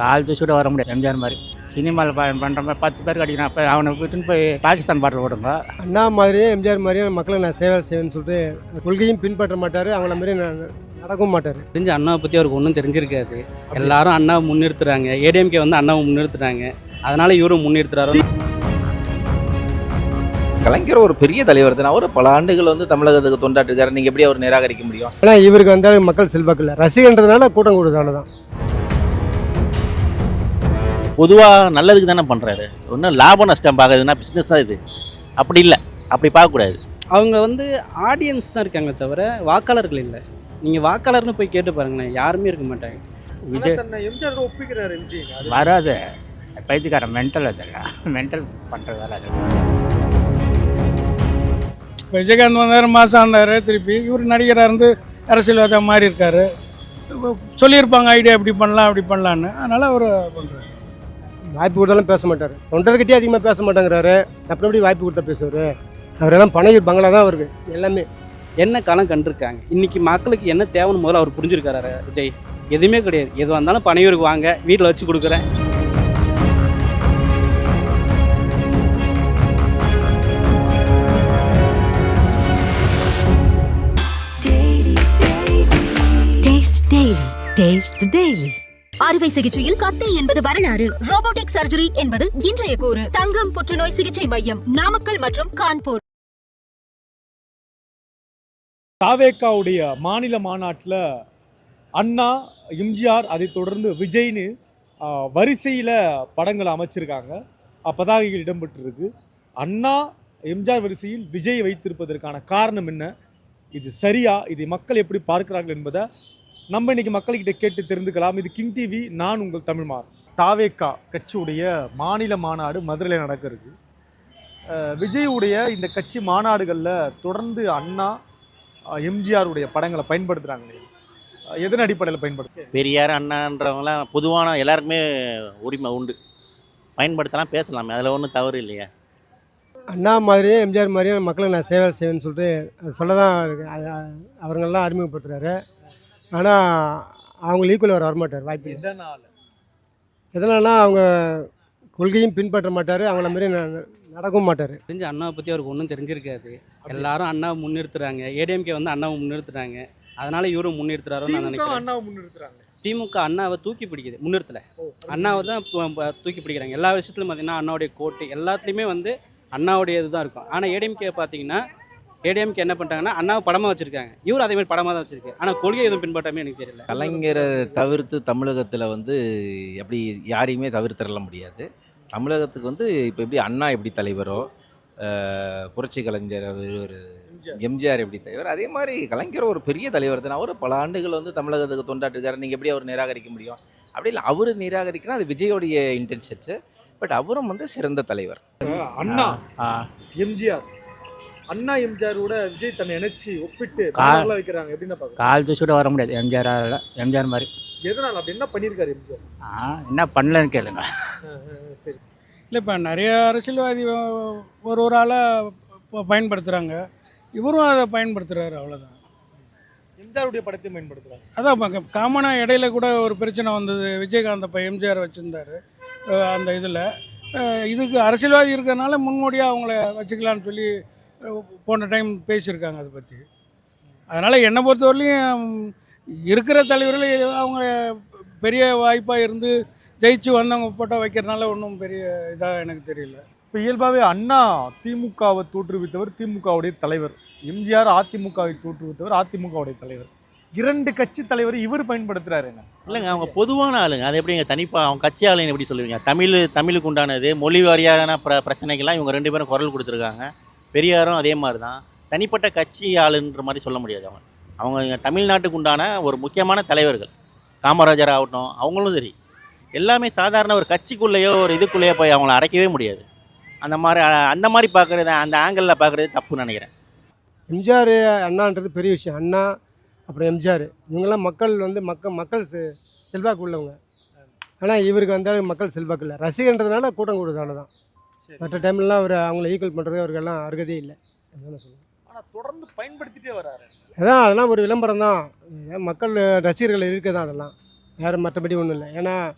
கால் தூசியோட வர முடியாது. எம்ஜிஆர் மாதிரி. சினிமாவில் பண்ணுற மாதிரி பத்து பேர் அடிக்கிறான் அப்போ அவனை விட்டுன்னு போய் பாகிஸ்தான் பாட்டில் விடுங்க அண்ணா மாதிரியும் எம்ஜிஆர் மாதிரியும் மக்களை நான் சேவை செய்வேன்னு சொல்லிட்டு கொள்கையும் பின்பற்ற மாட்டார். அவங்கள மாதிரி நான் நடக்கவும் மாட்டார். தெரிஞ்ச அண்ணாவை பற்றி அவருக்கு ஒன்றும் தெரிஞ்சிருக்காது. எல்லாரும் அண்ணாவை முன்னிறுத்துறாங்க. ஏடிஎம்கே வந்து அண்ணாவை முன்னிறுத்துறாங்க. அதனால இவரும் முன்னிறுத்துறாரு. கலைஞர் ஒரு பெரிய தலைவர் தான். அவர் பல ஆண்டுகள் வந்து தமிழகத்துக்கு தொண்டாட்டிருக்காரு நீங்கள் எப்படி அவர் நிராகரிக்க முடியும்? ஏன்னா இவருக்கு வந்தாலும் மக்கள் செல்வாக்கு இல்லை. ரசிகன்றதுனால கூட்டம் கூடுறதால தான் பொதுவாக நல்லதுக்கு தானே பண்ணுறாரு ஒன்றும் லாபம் நஷ்டம் பார்க்கறதுனா பிஸ்னஸாக இது. அப்படி இல்லை. அப்படி பார்க்கக்கூடாது. அவங்க வந்து ஆடியன்ஸ் தான் இருக்காங்க தவிர வாக்காளர்கள் இல்லை. நீங்கள் வாக்காளர்னு போய் கேட்டு பாருங்களேன். யாருமே இருக்க மாட்டாங்க. விஜய். எம்ஜிஆர் ஒப்பிக்கிறார் எம்ஜி. வராது. பைத்தியக்காரன் மென்டல் அதெல்லாம். மென்டல் பண்ணுற வேலை அது இப்போ விஜயகாந்த் வந்தார் மாதம் இருந்தார் திருப்பி இவர் நடிகராக இருந்து அரசியல்வாதியாக மாறி இருக்காரு இப்போ சொல்லியிருப்பாங்க ஐடியா இப்படி பண்ணலாம் அப்படி பண்ணலான்னு அதனால் அவர் பண்ணுறாரு வாய்ப்பு கொடுத்தாலும் பேச மாட்டார். தொண்டர்கிட்டயே அதிகமாக பேச மாட்டேங்கிறாரு. அப்புறம் எப்படி வாய்ப்பு கொடுத்தா பேசுவார். அவரெல்லாம் பனையூர் பங்களா தான் அவருக்கு எல்லாமே. என்ன களம் கண்டிருக்காங்க? இன்னைக்கு மக்களுக்கு என்ன தேவைன்னு முதல்ல அவர் புரிஞ்சிருக்காரு விஜய். எதுவுமே கிடையாது. எது வந்தாலும் பனையூருக்கு வாங்க வீட்டில் வச்சு கொடுக்குறேன். Taste Daily. Taste the Daily. அறுவை சிகிச்சையில் கத்தி என்பது வரலாறு. ரோபோட்டிக் சர்ஜரி என்பது இன்றைய கூறு. தங்கம் புற்றுநோய் சிகிச்சை மையம் நாமக்கல் மற்றும் கான்பூர். தாவேக்காவுடைய மாநில மாநாட்டில் அண்ணா எம்ஜிஆர் அதை தொடர்ந்து விஜய்னு வரிசையில் படங்களை அமைச்சிருக்காங்க. பதாகைகள் இடம்பெற்றிருக்கு. அண்ணா எம்ஜிஆர் வரிசையில் விஜய் வைத்திருப்பதற்கான காரணம் என்ன? இது சரியா? இதை மக்கள் எப்படி பார்க்கிறார்கள் என்பதை நம்ம இன்னைக்கு மக்கள்கிட்ட கேட்டு தெரிந்துக்கலாம். இது கிங் டிவி நான் உங்கள் தமிழ்மார் தாவேக்கா கட்சியுடைய மாநில மாநாடு மதுரையில் நடக்க இருக்கு அஹ் விஜயுடைய இந்த கட்சி மாநாடுகளில் தொடர்ந்து அண்ணா எம்ஜிஆர் உடைய படங்களை? அஹ் எதன் அடிப்படையில் பயன்படுத்து? பெரியார் அண்ணான்றவங்களாம் பொதுவான எல்லாருக்குமே உரிமை உண்டு. பயன்படுத்தலாம் பேசலாமே. அதில் ஒன்றும் தவறு இல்லையா. அண்ணா மாதிரியும் எம்ஜிஆர் மாதிரியும் மக்களை நான் சேவை செய்வேன்னு சொல்லிட்டு அது சொல்ல தான் அவங்களெல்லாம் அறிமுகப்படுத்துறாரு. ஆனால் அவங்க ஈக்குவல் அவர் வரமாட்டார் வாய்ப்பு இல்லை. எதனால? எதனாலனா அவங்க கொள்கையும் பின்பற்ற மாட்டார் அவங்கள மாதிரி ந- நடக்கவும் மாட்டார். தெரிஞ்ச அண்ணாவை பற்றி அவருக்கு ஒன்றும் தெரிஞ்சிருக்காது. எல்லாரும் அண்ணாவை முன்னிறுத்துறாங்க. ஏடிஎம்கே வந்து அண்ணாவை முன்னிறுத்துறாங்க. அதனால இவரும் முன்னிறுத்துறாருன்னு நான் நினைக்கிறேன். அண்ணாவை முன்னிறுத்துறாங்க. திமுக அண்ணாவை தூக்கி பிடிக்குது முன்னிறுத்தல. அண்ணாவை தான் தூக்கி பிடிக்கிறாங்க. எல்லா விஷயத்துலையும் பார்த்தீங்கன்னா அண்ணாவுடைய கோட்டு எல்லாத்துலேயுமே வந்து அண்ணாவுடைய இதுதான் இருக்கும் ஆனால் ஏடிஎம்கே பார்த்தீங்கன்னா ஏடிஎம்கே என்ன பண்ணிட்டாங்கன்னா அண்ணாவை படமாக வச்சிருக்காங்க. இவர் அதே மாதிரி படமாக தான் வச்சிருக்கு ஆனால் கொள்கை எதுவும் பின்பற்றாமே எனக்கு தெரியல. கலைஞரை தவிர்த்து தமிழகத்தில் வந்து எப்படி யாரையுமே தவிர்த்திடல முடியாது. தமிழகத்துக்கு வந்து இப்போ எப்படி அண்ணா எப்படி தலைவரோ புரட்சி கலைஞர் அவர் ஒரு எம்ஜிஆர் எப்படி தலைவர் அதே மாதிரி கலைஞர் ஒரு பெரிய தலைவர் தான். அவர் பல ஆண்டுகள் வந்து தமிழகத்துக்கு தொண்டாட்டிருக்காரு நீங்கள் எப்படி அவர் நிராகரிக்க முடியும்? அப்படி இல்லை அவர் நிராகரிக்கலாம் அது விஜயோடைய இன்டென்ஷன்ஸு பட் அவரும் வந்து சிறந்த தலைவர். அண்ணா எம்ஜிஆர். அண்ணா எம்ஜிஆரோட விஜய் தன்னை இணைச்சி ஒப்பிட்டு கா- பாடல்களா வைக்கிறாங்க. எப்படின்னு பாக்க கால் தூசியோட வர முடியாது. எம்ஜிஆர் எம்ஜிஆர் மாதிரி. எதனால? அப்படி என்ன பண்ணியிருக்காரு எம்ஜிஆர்? ஆ என்ன பண்ணலன்னு கேளுங்க. சரி. இல்லை இப்போ நிறைய அரசியல்வாதி ஒரு ஒரு ஆளாக பயன்படுத்துகிறாங்க இவரும் அதை பயன்படுத்துகிறாரு அவ்வளோதான் எம்ஜிஆருடைய படத்தையும் பயன்படுத்துறாங்க அதான் காமனாக இடையில கூட ஒரு பிரச்சனை வந்தது. விஜயகாந்த் அப்போ எம்ஜிஆர் வச்சுருந்தாரு அந்த இதில். இதுக்கு அரசியல்வாதி இருக்கிறதுனால முன்னோடியாக அவங்கள வச்சுக்கலான்னு சொல்லி போன டைம் பேசியிருக்காங்க அதை பற்றி. அதனால் என்னை பொறுத்தவரையிலையும் இருக்கிற தலைவர்கள் அவங்க பெரிய வாய்ப்பாக இருந்து ஜெயிச்சு வந்தவங்க போட்டோ வைக்கிறதுனால ஒன்றும் பெரிய இதாக எனக்கு தெரியல. இப்போ இயல்பாகவே அண்ணா திமுகவை தோற்றுவித்தவர் திமுகவுடைய தலைவர். எம்ஜிஆர் அதிமுகவை தோற்றுவித்தவர் அதிமுகவுடைய தலைவர். இரண்டு கட்சி தலைவர் இவர் பயன்படுத்துறாரு என்ன? இல்லைங்க அவங்க பொதுவான ஆளுங்க. அது எப்படிங்க தனிப்பாக அவங்க கட்சி ஆளுங்க எப்படி சொல்லுவீங்க? தமிழ் தமிழுக்கு உண்டானது மொழி வாரியான பிர பிரச்சனைக்கெல்லாம் இவங்க ரெண்டு பேரும் குரல் கொடுத்துருக்காங்க. பெரியாரும் அதே மாதிரி தான் தனிப்பட்ட கட்சி ஆளுன்ற மாதிரி சொல்ல முடியாது அவங்க அவங்க தமிழ்நாட்டுக்கு உண்டான ஒரு முக்கியமான தலைவர்கள். காமராஜர் ஆகட்டும் அவங்களும் சரி. எல்லாமே சாதாரண ஒரு கட்சிக்குள்ளேயோ ஒரு இதுக்குள்ளேயோ போய் அவங்கள அடைக்கவே முடியாது. அந்த மாதிரி அந்த மாதிரி பார்க்குறது அந்த ஆங்கிளில் பார்க்குறது தப்புன்னு நினைக்கிறேன். எம்ஜிஆர் அண்ணான்றது பெரிய விஷயம். அண்ணா அப்புறம் எம்ஜிஆர். இவங்கெல்லாம் மக்கள் வந்து மக்கள் மக்கள் செ- செல்வாக்கு உள்ளவங்க. ஆனால் இவருக்கு வந்தாலும் மக்கள் செல்வாக்கு இல்லை. ரசிகன்றதுனால கூட்டம் கூடுறதால தான் மற்ற டைம்லாம் அவர் அவங்கள ஈக்குவல் பண்ணுறது அவருக்கெல்லாம் அருகதே இல்லை. அதுதான் சொல்லுவேன் ஆனா தொடர்ந்து பயன்படுத்திட்டே வராரு. அதான் அதெல்லாம் ஒரு விளம்பரம் தான். மக்கள் ரசிகர்கள் இருக்க தான் அதெல்லாம். வேறு மற்றபடி ஒன்றும் இல்லை. ஏன்னா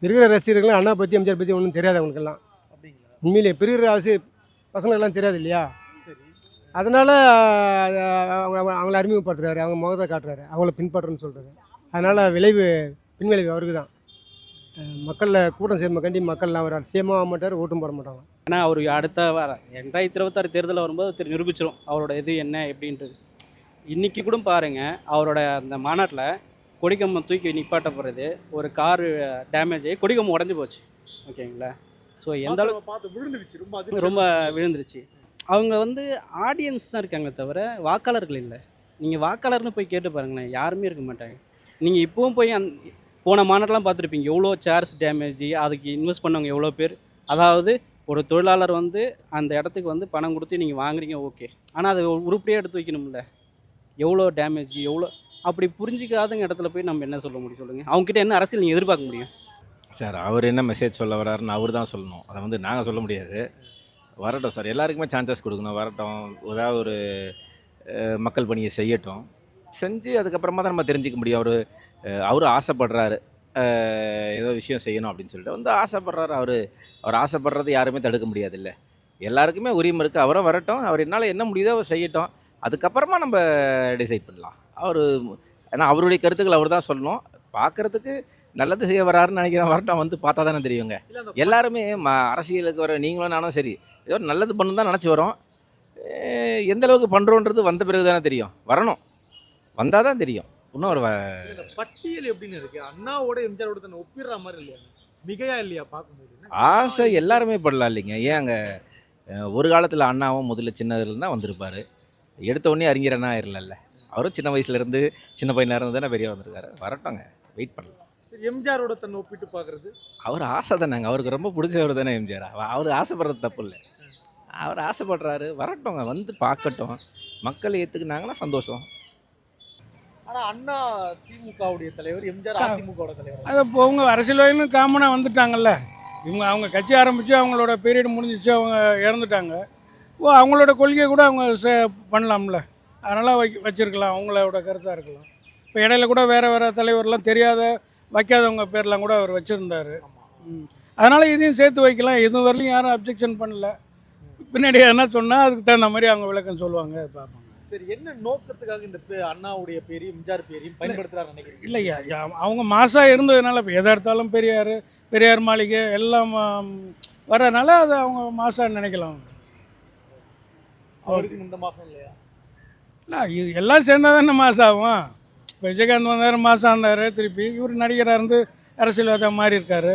இருக்கிற ரசிகர்கள் அண்ணா பற்றி எம்ஜிஆர் பற்றி ஒன்றும் தெரியாது அவங்களுக்கெல்லாம். அப்படிங்களா? உண்மையிலே பெரிய அவசிய பசங்களுக்கெல்லாம் தெரியாது இல்லையா? சரி. அதனால் அவங்க அவங்க- அவங்கள அறிமுகப்படுத்துறாரு. அவங்க முகத்தை காட்டுறாரு. அவங்கள பின்பற்றுன்னு சொல்கிறாரு அதனால் விளைவு பின்விளைவு அவருக்கு தான் மக்களில் கூட்டம் சேர்ம கண்டி மக்கள்லாம் அவர் அதிசயமாக ஆக மாட்டார் ஓட்டும் போட மாட்டாங்க. ஏன்னா அவர் அடுத்த வர ரெண்டாயிரத்தி இருபத்தாறு தேர்தல் வரும்போது திரு நிரூபிச்சிரும் அவரோட இது என்ன எப்படின்றது. இன்றைக்கி கூட பாருங்க அவரோட அந்த மாநாட்டில் கொடிக்கம்பம் தூக்கி நிப்பாட்டப்படுறது ஒரு கார் டேமேஜ் ஆகி கொடிக்கம்பம் உடஞ்சி போச்சு ஓகேங்களா? ஸோ எந்த அளவுக்கு பார்த்து- விழுந்துடுச்சு ரொம்ப ரொம்ப விழுந்துருச்சு. அவங்க வந்து ஆடியன்ஸ் தான் இருக்காங்க தவிர வாக்காளர்கள் இல்லை. நீங்கள் வாக்காளர்னு போய் கேட்டு பாருங்களேன் யாருமே இருக்க மாட்டாங்க. நீங்கள் இப்போவும் போய் அந் போன மாநாட்டெலாம் பார்த்துருப்பீங்க. எவ்வளோ சேர்ஸ் டேமேஜ் அதுக்கு இன்வெஸ்ட் பண்ணவங்க எவ்வளோ பேர்? அதாவது ஒரு தொழிலாளர் வந்து அந்த இடத்துக்கு வந்து பணம் கொடுத்து நீங்கள் வாங்குறீங்க ஓகே ஆனால் அதை உருப்படியாக எடுத்து வைக்கணும்ல. எவ்வளோ டேமேஜ் எவ்வளோ? அப்படி புரிஞ்சிக்காதங்க இடத்துல போய் நம்ம என்ன சொல்ல முடியும் சொல்லுங்கள் அவங்ககிட்ட என்ன அரசியல் நீங்கள் எதிர்பார்க்க முடியும்? சார் அவர் என்ன மெசேஜ் சொல்ல வராருன்னு அவர் தான் சொல்லணும். அதை வந்து நாங்கள் சொல்ல முடியாது. வரட்டும் சார் எல்லாருக்குமே சான்சஸ் கொடுக்கணும். வரட்டும். ஏதாவது ஒரு மக்கள் பணியை செய்யட்டும். செஞ்சு அதுக்கப்புறமா தான் நம்ம தெரிஞ்சுக்க முடியும். அவர் அவர் ஆசைப்படுறாரு. ஏதோ விஷயம் செய்யணும் அப்படின்னு சொல்லிட்டு. வந்து ஆசைப்படுறாரு அவர். அவர் ஆசைப்படுறது யாருமே தடுக்க முடியாதுல்ல. எல்லாருக்குமே உரிமை இருக்குது அவரும் வரட்டும். அவர் என்னால் என்ன முடியுதோ அவர் செய்யட்டும். அதுக்கப்புறமா நம்ம டிசைட் பண்ணலாம். அவர் ஏன்னா அவருடைய கருத்துக்கள் அவர் தான் சொல்லணும். பார்க்குறதுக்கு நல்லது செய்ய வராருன்னு நினைக்கிறேன். வரட்டும். வந்து பார்த்தா தானே தெரியுங்க. இல்ல எல்லாருமே ம அரசியலுக்கு வர நீங்களும் நானும் சரி. ஏதோ நல்லது பண்ணு தான் நினச்சி வரோம். எந்த அளவுக்கு பண்ணுறோன்றது வந்த பிறகு தானே தெரியும். வரணும். வந்தால் தான் தெரியும். இன்னும் ஒரு இந்த பட்டியல் எப்படின்னு இருக்கு? அண்ணாவோட எம்ஜிஆரோட தன்னை ஒப்பிடுற மாதிரி இல்லையா? மிகையா இல்லையா பார்க்கும்போது ஆசை எல்லாருமே படலாம் இல்லைங்க. ஏன் அங்கே ஒரு காலத்தில் அண்ணாவும் முதல்ல சின்னதுல தான் வந்திருப்பார். எடுத்த உடனே அறிஞர் அண்ணா இல்லைல்ல அவரும் சின்ன வயசுலேருந்து சின்ன பையனாக இருந்து தானே பெரிய வந்திருக்காரு. வரட்டும்ங்க. வெயிட் பண்ணலாம். எம்ஜிஆரோட தன்னை ஒப்பிட்டு பார்க்கறது? அவர் ஆசை தானேங்க. அவருக்கு ரொம்ப பிடிச்சவர் தானே எம்ஜிஆர். அவ- அவர் ஆசைப்படுறது தப்பு இல்லை. அவர் ஆசைப்படுறாரு. வரட்டும்ங்க. வந்து பார்க்கட்டும். மக்கள் ஏற்றுக்குனாங்கன்னா சந்தோஷம். ஆனா அண்ணா திமுகவுடைய தலைவர் எம்ஜிஆர் அதிமுகவோட தலைவர். அது இப்போ அவங்க அரசியல்வாதின்னு காமனாக வந்துட்டாங்கல்ல? இவங்க அவங்க கட்சி ஆரம்பித்து அவங்களோட பீரியட் முடிஞ்சிச்சு அவங்க இறந்துட்டாங்க. ஓ அவங்களோட கொள்கையை கூட அவங்க சே பண்ணலாம்ல. அதனால் வை வச்சுருக்கலாம் அவங்களோட கருத்தாக இருக்கலாம். இப்போ இடையில கூட வேறு வேறு தலைவர்லாம் தெரியாத வைக்காதவங்க பேர்லாம் கூட அவர் வச்சுருந்தார். அதனால் இதையும் சேர்த்து வைக்கலாம். எதுவும் வரலையும் யாரும் அப்ஜெக்ஷன் பண்ணல. பின்னாடி எதனா சொன்னால் அதுக்கு தகுந்த மாதிரி அவங்க விளக்கம் சொல்லுவாங்க பார்ப்பாங்க சரி என்ன நோக்கத்துக்காக இந்த பே- அண்ணாவுடைய பேரையும் எம்ஜிஆர் பேரையும் பயன்படுத்துறாரு நினைக்கிறீங்க? இல்லையா அவங்க மாசாக இருந்ததுனால இப்போ எதை எடுத்தாலும் பெரியார் பெரியார் மாளிகை எல்லாம் வர்றதுனால அதை அவங்க மாசாக நினைக்கலாம். அவருக்கு இந்த மாசம் இல்லையா? இல்லை இது எல்லாம் சேர்ந்தா தானே மாசம் ஆகும். இப்போ விஜயகாந்த் வந்தார் மாதம் இருந்தார் திருப்பி இவர் நடிகராக இருந்து அரசியல்வாதியாக மாறி இருக்காரு.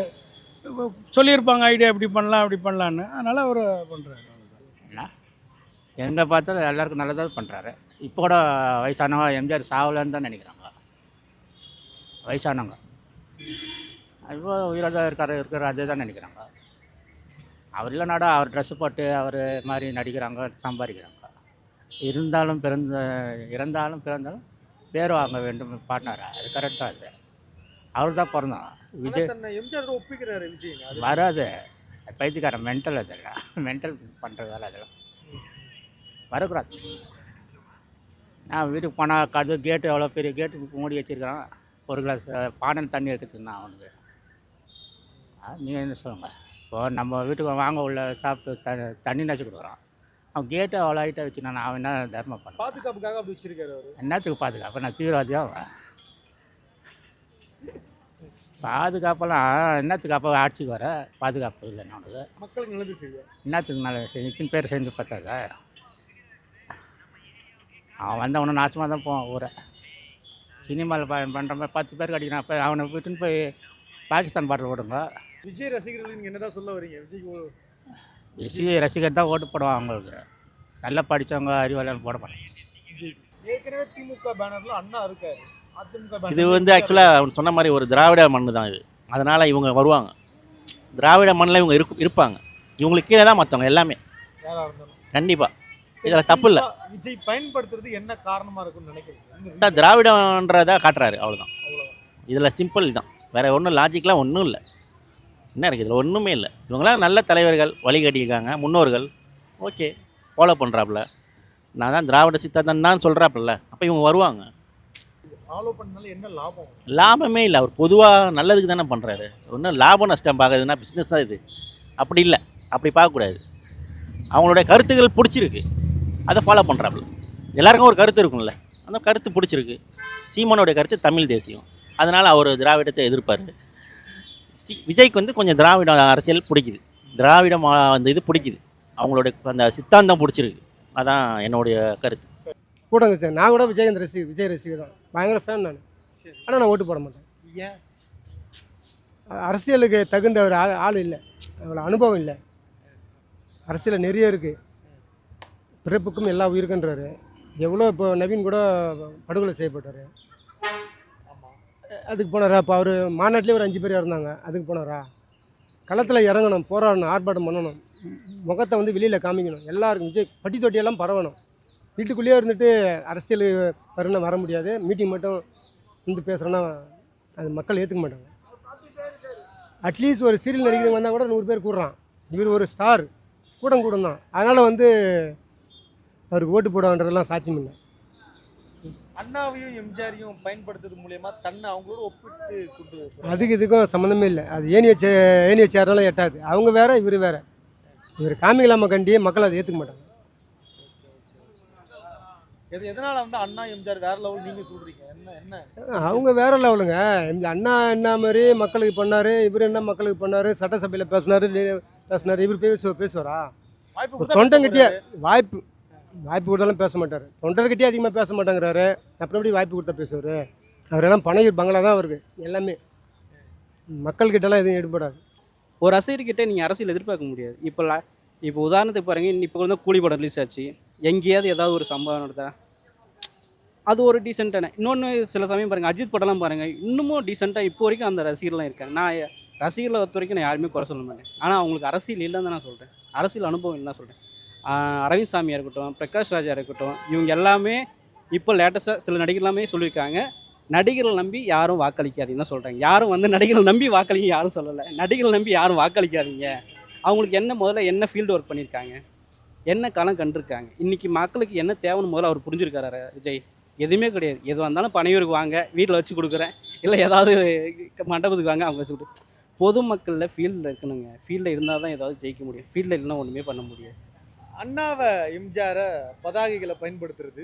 சொல்லியிருப்பாங்க ஐடியா இப்படி பண்ணலாம் அப்படி பண்ணலான்னு அதனால் அவர் பண்ணுறாரு என்ன எங்கே பார்த்தாலும் எல்லாருக்கும் நல்லதாக பண்ணுறாரு இப்போ கூட வயசானவங்க எம்ஜிஆர் சாவலன்னு தான் நினைக்கிறாங்க. வயசானவங்க. இப்போ உயிரோட தான் இருக்காரு இருக்கிற அதே தான் நினைக்கிறாங்க. அவர் இல்லைனாடா அவர் ட்ரெஸ்ஸு போட்டு அவர் மாதிரி நடிக்கிறாங்க சம்பாதிக்கிறாங்க. இருந்தாலும் பிறந்த இறந்தாலும் பிறந்தாலும் பேர் வாங்க வேண்டும் பாட்னாரா? அது கரெக்டாக அது. அவர் தான் பிறந்தான் ஆனா விஜய் வராது. பைத்தியக்காரன் மென்டல் அதெல்லாம் மென்டல் பண்ணுற வேலை அதெல்லாம். வரக்கூடாது. நான் வீட்டுக்கு போனால் கது கேட்டு எவ்வளோ பெரிய கேட்டு மூடி வச்சிருக்கான் ஒரு கிளாஸ் பானையில் தண்ணி நான் அவனுக்கு நீங்கள் என்ன சொல்லுங்கள் இப்போ நம்ம வீட்டுக்கு வாங்க உள்ள சாப்பிட்டு த தண்ணி நச்சு கொடுக்குறான் அவன் கேட்டு அவ்வளோ ஹைட்டாக வச்சுனா அவன் என்ன தர்மம் பண்ண பாதுகாப்புக்காக அப்படி வச்சிருக்காரு என்னத்துக்கு பாதுகாப்பு? நான் தீவிரவாதியா அவன்? பாதுகாப்பெல்லாம் என்னத்துக்கு அப்போ ஆட்சிக்கு வர? பாதுகாப்பு இல்லை நம்மளுக்கு மக்களுக்கு நல்லது செய்வார் என்னத்துக்கு நல்ல செஞ்சு இத்தனை பேர் செஞ்சு பார்த்தாதா? அவன் வந்தவன நாசமாக தான் போவான் ஊரை. சினிமாவில் ப பண்ணுற மாதிரி பத்து பேர் அடிக்கிறான் இப்போ அவனை விட்டுன்னு போய் பாகிஸ்தான் பாட்டில் விடுங்க. விஜய் ரசிகர்கள் நீங்க என்னதான் சொல்ல வரீங்க? விஜய்க்கு ஒரு- விஜய் ரசிகர் தான் ஓட்டு போடுவான் அவங்களுக்கு. நல்லா படித்தவங்க அறிவாளர் போட மாட்டாங்க. விஜய். ஏற்கனவே திமுக பேனர்ல அண்ணா இருக்காரு. அதிமுக இது வந்து ஆக்சுவலாக அவன் சொன்ன மாதிரி ஒரு திராவிட மண்ணு தான் இது. அதனால் இவங்க வருவாங்க. திராவிட மண்ணில் இவங்க இருக்கு இருப்பாங்க. இவங்களுக்கு கீழே தான் மற்றவங்க எல்லாமே. கண்டிப்பாக இதில் தப்பு இல்லை விஜய் பயன்படுத்துறது என்ன காரணமா இருக்கும்னு நினைக்கிறீங்க? திராவிடன்றதை காட்டுறாரு அவ்வளோதான். இதில் சிம்பிள் தான். வேறு ஒன்றும் லாஜிக்லாம் ஒன்றும் இல்லை. என்ன இருக்குது இதில் ஒன்றுமே இல்லை. இவங்களாம் நல்ல தலைவர்கள் வழிகாட்டியிருக்காங்க முன்னோர்கள். ஓகே ஃபாலோ பண்ணுறாப்புல நான் தான் திராவிட சித்தாந்தம் தான் சொல்கிறாப்புல அப்போ இவங்க வருவாங்க. ஃபாலோ பண்ணனால என்ன லாபம்? லாபமே இல்லை. அவர் பொதுவாக நல்லதுக்கு தானே பண்ணுறாரு ஒன்றும் லாபம் நஷ்டம் பார்க்கறதுனா பிஸ்னஸ் தான் இது. அப்படி இல்லை. அப்படி பார்க்கக்கூடாது. அவங்களுடைய கருத்துக்கள் பிடிச்சிருக்கு. அதை ஃபாலோ பண்ணுறாப்புல எல்லாருக்கும் ஒரு கருத்து இருக்கும்ல. அந்த கருத்து பிடிச்சிருக்கு. சீமானோடைய கருத்து தமிழ் தேசியம். அதனால் அவர் திராவிடத்தை எதிர்ப்பார். சி விஜய்க்கு வந்து கொஞ்சம் திராவிட அரசியல் பிடிக்குது. திராவிட மா- அந்த இது பிடிக்குது. அவங்களுடைய அந்த சித்தாந்தம் பிடிச்சிருக்கு. அதான் என்னுடைய கருத்து. கூட்டங்க சார் நான் கூட விஜயகாந்த் ரசிகர் விஜய் ரசிகர் தான். பயங்கர ஃபேன் நான். சரி. ஆனால் நான் ஓட்டு போட மாட்டேன். ஏன்? அரசியலுக்கு தகுந்த ஒரு ஆள் ஆள் இல்லை. அவ்வளோ அனுபவம் இல்லை. அரசியலில் நிறைய இருக்குது பிறப்புக்கும் எல்லா உயிருக்குன்றாரு. எவ்வளோ இப்போ நவீன் கூட படுகொலை செய்யப்பட்டார். அதுக்கு போனாரா? இப்போ அவர் மாநாட்டிலே ஒரு அஞ்சு பேர் இறந்தாங்க. அதுக்கு போனாரா? களத்தில் இறங்கணும் போராடணும் ஆர்ப்பாட்டம் பண்ணணும். முகத்தை வந்து வெளியில் காமிக்கணும். எல்லாருக்கும் விஜய் பட்டி தொட்டியெல்லாம் பரவணும். வீட்டுக்குள்ளேயே இருந்துட்டு அரசியல் வரணும் வர முடியாது. மீட்டிங் மட்டும் வந்து பேசுகிறோன்னா அது மக்கள் ஏற்றுக்க மாட்டாங்க. அட்லீஸ்ட் ஒரு சீரியல் நடிகர் வந்தால் கூட நூறு பேர் கூடுறான். இவர் ஒரு ஸ்டார் கூடம் கூடம் தான் அதனால் வந்து அவருக்கு ஓட்டு போடுவான்றதெல்லாம் சாத்தியம் இல்லை. அண்ணாவையும் எம்ஜிஆரையும் பயன்படுத்துறது மூலியமா தன்னை அவங்களோட ஒப்பிட்டு கொண்டு. அதுக்கு இதுக்கும் சம்மந்தமே இல்லை. அது ஏனிய சே ஏனிய சேர்னாலும் எட்டாது. அவங்க வேற இவர் வேற. இவர் காமிக்கலாம கண்டி மக்கள் அதை ஏற்றுக்க மாட்டாங்க. எது எதனால வந்து அண்ணா எம்ஜிஆர் வேற லெவல் நீங்க சொல்றீங்க? என்ன என்ன? அவங்க வேற லெவலுங்க அண்ணா என்ன மாதிரி மக்களுக்கு பண்ணார் இவர் என்ன மக்களுக்கு பண்ணார் சட்டசபையில் பேசினார் பேசினார் இவர் பேச பேசுவாரா? வாய்ப்பு ஒரு கொடுத்தா தொண்டங்கிட்டே பேச வாய்ப்பு வாய்ப்பு கொடுத்தாலும் பேச மாட்டார். தொண்டர்கிட்டே அதிகமாக பேச மாட்டேங்கிறாரு. அப்புறம் எப்படி வாய்ப்பு கொடுத்தா பேசுவார்? அவரெல்லாம் பனையூர் பங்களா தான் அவருக்கு எல்லாமே. மக்கள்கிட்டலாம் எதுவும் ஈடுபடாது. ஒரு ரசிகர்கிட்ட நீங்கள் அரசியல் எதிர்பார்க்க முடியாது. இப்போ இப்போ உதாரணத்துக்கு பாருங்க இப்போ வந்து கூலி படம் ரிலீஸ் ஆச்சு. எங்கேயாவது ஏதாவது ஒரு சம்பவம் நடத்தா அது ஒரு டீசெண்டான இன்னொன்று சில சமயம் பாருங்கள் அஜித் படம்லாம் பாருங்கள் இன்னமும் டீசெண்டாக இப்போ வரைக்கும் அந்த ரசிகர்லாம் இருக்காங்க. நான் ரசிகர்களை பொறுத்த வரைக்கும் நான் யாருமே குறை சொல்ல மாட்டேன். ஆனால் அவங்களுக்கு அரசியல் இல்லைன்னு தான் நான் சொல்கிறேன் அரசியல் அனுபவம் இல்லைன்னு சொல்கிறேன் அரவிந்த் சாமியாக இருக்கட்டும் பிரகாஷ் ராஜா இருக்கட்டும் இவங்க எல்லாமே இப்போ லேட்டஸ்ட்டாக சில நடிகர்லாமே சொல்லியிருக்காங்க. நடிகர்களை நம்பி யாரும் வாக்களிக்காதீங்கன்னு தான் சொல்கிறாங்க யாரும் வந்து நடிகர்களை நம்பி வாக்களிங்க யாரும் சொல்லலை. நடிகர்களை நம்பி யாரும் வாக்களிக்காதீங்க. அவங்களுக்கு என்ன முதல்ல என்ன ஃபீல்டு ஒர்க் பண்ணியிருக்காங்க? என்ன களம் கண்டிருக்காங்க? இன்றைக்கி மக்களுக்கு என்ன தேவைன்னு முதல்ல அவர் புரிஞ்சிருக்காரு விஜய்? எதுவுமே கிடையாது. எது வந்தாலும் பனையூருக்கு வாங்க வீட்டில் வச்சு கொடுக்குறேன். இல்லை ஏதாவது மண்டபத்துக்கு வாங்க அவங்க வச்சு கொடு. பொதுமக்களில் ஃபீல்டில் இருக்கணுங்க. ஃபீல்டில் இருந்தால் தான் ஏதாவது ஜெயிக்க முடியும். ஃபீல்டில் இல்லைன்னா ஒன்றுமே பண்ண முடியாது. அண்ணாவை எம்ஜிஆரை பதாகைகளை பயன்படுத்துறது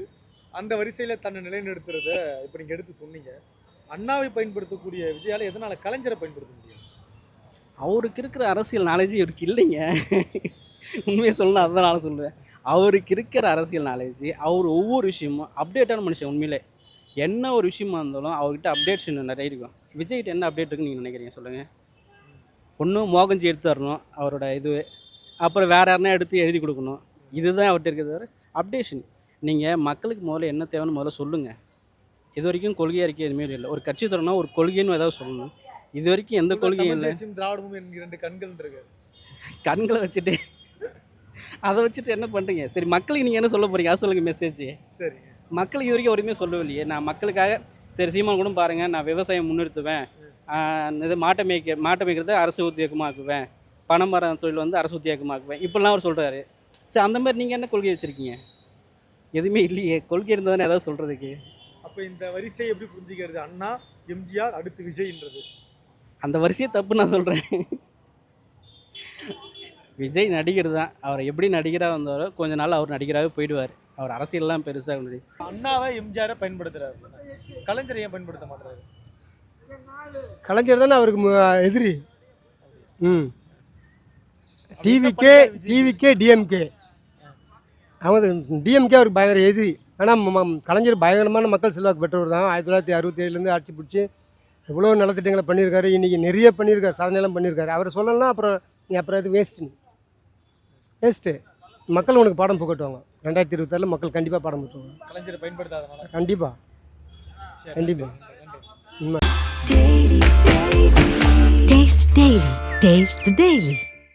அந்த வரிசையில் தன்னை நிலைநிறுத்துறத இப்போ நீங்கள் எடுத்து சொன்னீங்க. அண்ணாவை பயன்படுத்தக்கூடிய விஜயால எதனால் கலைஞரை பயன்படுத்த முடியும்? அவருக்கு இருக்கிற அரசியல் நாலேஜ் இவருக்கு இல்லைங்க. உண்மையை சொல்லணும் அதனால் சொல்லுவேன் அவருக்கு இருக்கிற அரசியல் நாலேஜ் அவர் ஒவ்வொரு விஷயமும் அப்டேட்டான மனுஷன் உண்மையிலே. என்ன ஒரு விஷயமா இருந்தாலும் அவர்கிட்ட அப்டேட்ஸ் நிறைய இருக்கும். விஜய்கிட்ட என்ன அப்டேட் இருக்குன்னு நீங்கள் நினைக்கிறீங்க சொல்லுங்கள் ஒன்றும் மோகஞ்சி எடுத்து வரணும் அவரோட இது அப்புறம் வேறு யாருனா எடுத்து எழுதி கொடுக்கணும். இதுதான் அவர்கிட்ட இருக்கிறது அப்டேஷன் நீங்கள் மக்களுக்கு முதல்ல என்ன தேவைன்னு முதல்ல சொல்லுங்கள் இது வரைக்கும் கொள்கை அறிக்கை எதுவுமே இல்லை. ஒரு கட்சி தரணும்னா ஒரு கொள்கைன்னு ஏதாவது சொல்லணும். இது வரைக்கும் எந்த கொள்கையும் இல்லை. திராவிடமும் என்கிற ரெண்டு கண்கள் இருக்கு கண்களை வச்சுட்டு அதை வச்சுட்டு என்ன பண்ணுறீங்க சரி மக்களுக்கு நீங்கள் என்ன சொல்ல போறீங்க? அது மெசேஜ் சரி. மக்களுக்கு இது வரைக்கும் ஒருமே சொல்லவே இல்லையே நான் மக்களுக்காக சரி சீமான் கூட பாருங்கள் நான் விவசாயம் முன்னிறுத்துவேன் இது மாட்டை மேய்க்க மாட்டை மேய்க்கிறத அரசு உத்தியோகமாக்குவேன். பனைமரம் தொழில் வந்து அரசு உத்தியோகமாக்குவேன். இப்படிலாம் அவர் சொல்கிறாரு சரி அந்த மாதிரி நீங்கள் என்ன கொள்கை வச்சுருக்கீங்க? எதுவுமே இல்லையே. கொள்கை இருந்தால் ஏதாவது சொல்கிறதுக்கு அப்ப இந்த வரிசை எப்படி புரிஞ்சுக்கிறது? அண்ணா எம்ஜிஆர் அடுத்து விஜய்ன்றது. அந்த வரிசையே தப்பு நான் சொல்கிறேன் விஜய் நடிகர் தான். அவர் எப்படி நடிகராக வந்தாரோ கொஞ்ச நாள் அவர் நடிகராகவே போயிடுவார். அவர் அரசியல்லாம் பெருசாக முன்னாடி. அண்ணாவை எம்ஜிஆரை பயன்படுத்துறாரு. கலைஞரை ஏன் பயன்படுத்த மாட்டாரு கலைஞர் தானே அவருக்கு மு- எதிரி? ம். டிவிக்கே டிவிக்கே டிஎம்கே அவங்க டிஎம்கே அவருக்கு பயங்கர எதிரி ஆனால் கலைஞர் பயங்கரமான மக்கள் செல்வாக்கு பெற்றவர் தான். ஆயிரத்தி தொள்ளாயிரத்தி அறுபத்தி ஏழுலேருந்து ஆட்சி பிடிச்சி எவ்வளோ நலத்திட்டங்களை பண்ணியிருக்காரு. இன்றைக்கி நிறைய பண்ணியிருக்காரு சாதனையெல்லாம் பண்ணியிருக்காரு. அவர் சொல்லலாம் அப்புறம் நீ அப்புறம் அது வேஸ்ட்டு வேஸ்ட்டு மக்கள் உனக்கு பாடம் புகட்டுவாங்க. ரெண்டாயிரத்தி இருபத்தாறில் மக்கள் கண்டிப்பாக பாடம் புகட்டுவாங்க. கலைஞரை பயன்படுத்தாதனால. கண்டிப்பாக சரி, கண்டிப்பா. நன்றி. Daily, daily. Taste Daily. Taste the Daily.